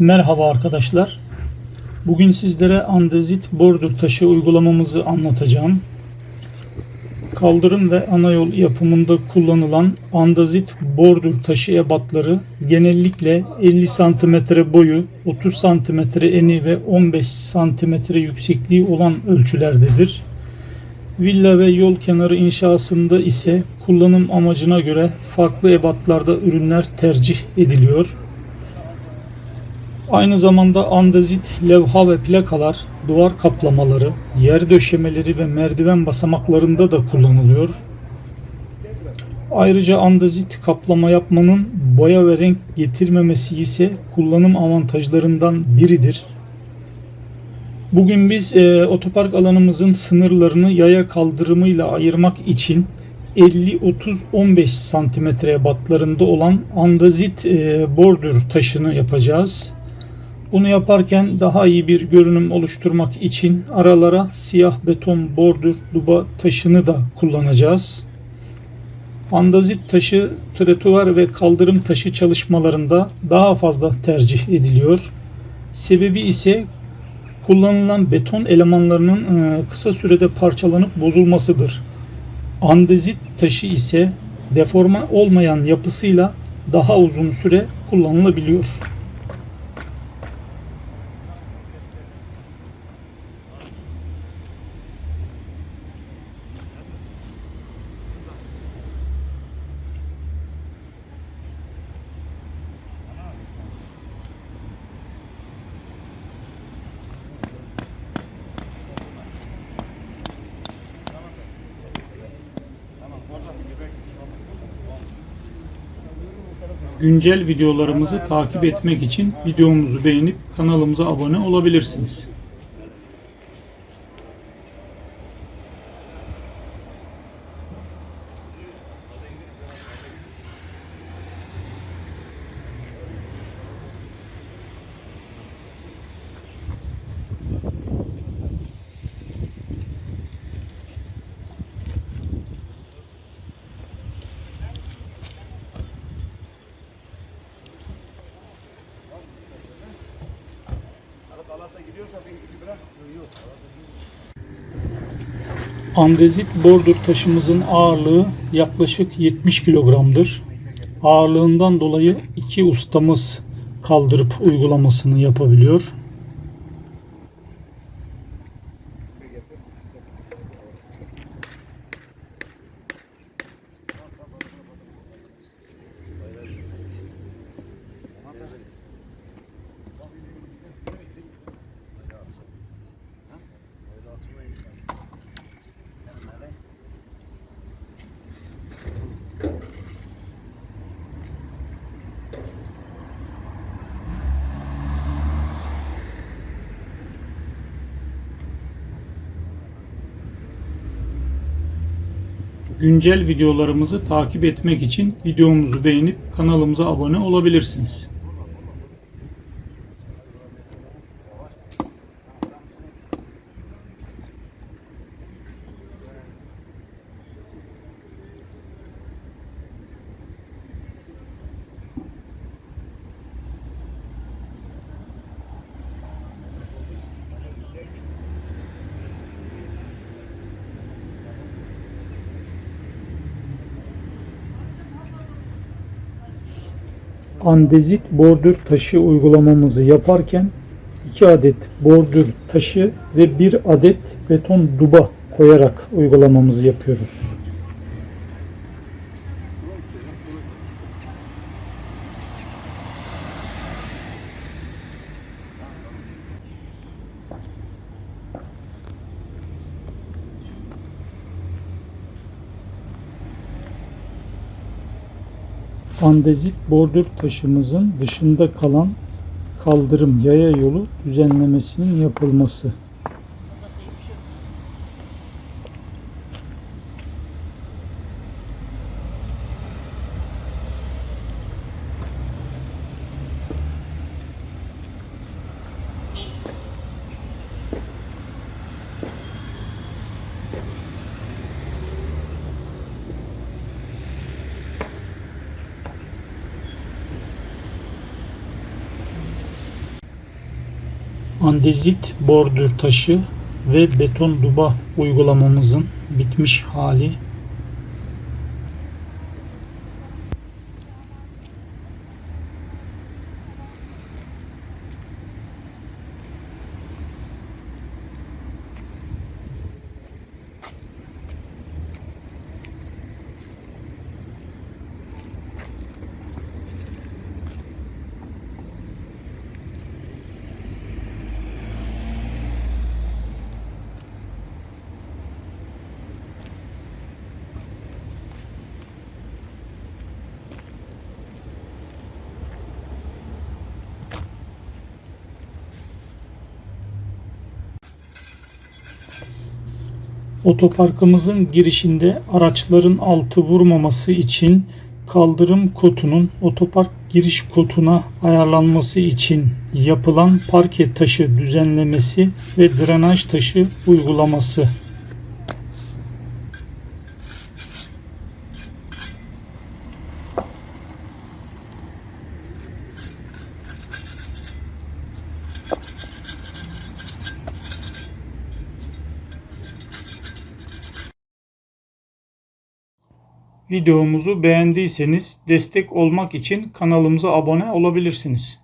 Merhaba arkadaşlar. Bugün sizlere andezit bordür taşı uygulamamızı anlatacağım. Kaldırım ve ana yol yapımında kullanılan andezit bordür taşı ebatları genellikle 50 cm boyu, 30 cm eni ve 15 cm yüksekliği olan ölçülerdedir. Villa ve yol kenarı inşasında ise kullanım amacına göre farklı ebatlarda ürünler tercih ediliyor. Aynı zamanda andezit, levha ve plakalar, duvar kaplamaları, yer döşemeleri ve merdiven basamaklarında da kullanılıyor. Ayrıca andezit kaplama yapmanın boya ve renk getirmemesi ise kullanım avantajlarından biridir. Bugün biz e, otopark alanımızın sınırlarını yaya kaldırımıyla ayırmak için 50-30-15 santimetre ebatlarında olan andezit e, bordür taşını yapacağız. Bunu yaparken daha iyi bir görünüm oluşturmak için aralara siyah beton bordür duba taşını da kullanacağız. Andazit taşı trotuar ve kaldırım taşı çalışmalarında daha fazla tercih ediliyor. Sebebi ise kullanılan beton elemanlarının e, kısa sürede parçalanıp bozulmasıdır. Andezit taşı ise deforme olmayan yapısıyla daha uzun süre kullanılabiliyor. Güncel videolarımızı takip etmek için videomuzu beğenip kanalımıza abone olabilirsiniz. Andezit bordür taşımızın ağırlığı yaklaşık 70 kilogramdır. Ağırlığından dolayı iki ustamız kaldırıp uygulamasını yapabiliyor. Güncel videolarımızı takip etmek için videomuzu beğenip kanalımıza abone olabilirsiniz. Andezit bordür taşı uygulamamızı yaparken 2 adet bordür taşı ve 1 adet beton duba koyarak uygulamamızı yapıyoruz. Andezit bordür taşımızın dışında kalan kaldırım yaya yolu düzenlemesinin yapılması. Andezit bordür taşı ve beton duba uygulamamızın bitmiş hali. Otoparkımızın girişinde araçların altı vurmaması için kaldırım kotunun otopark giriş kotuna ayarlanması için yapılan parke taşı düzenlemesi ve drenaj taşı uygulaması. Videomuzu beğendiyseniz destek olmak için kanalımıza abone olabilirsiniz.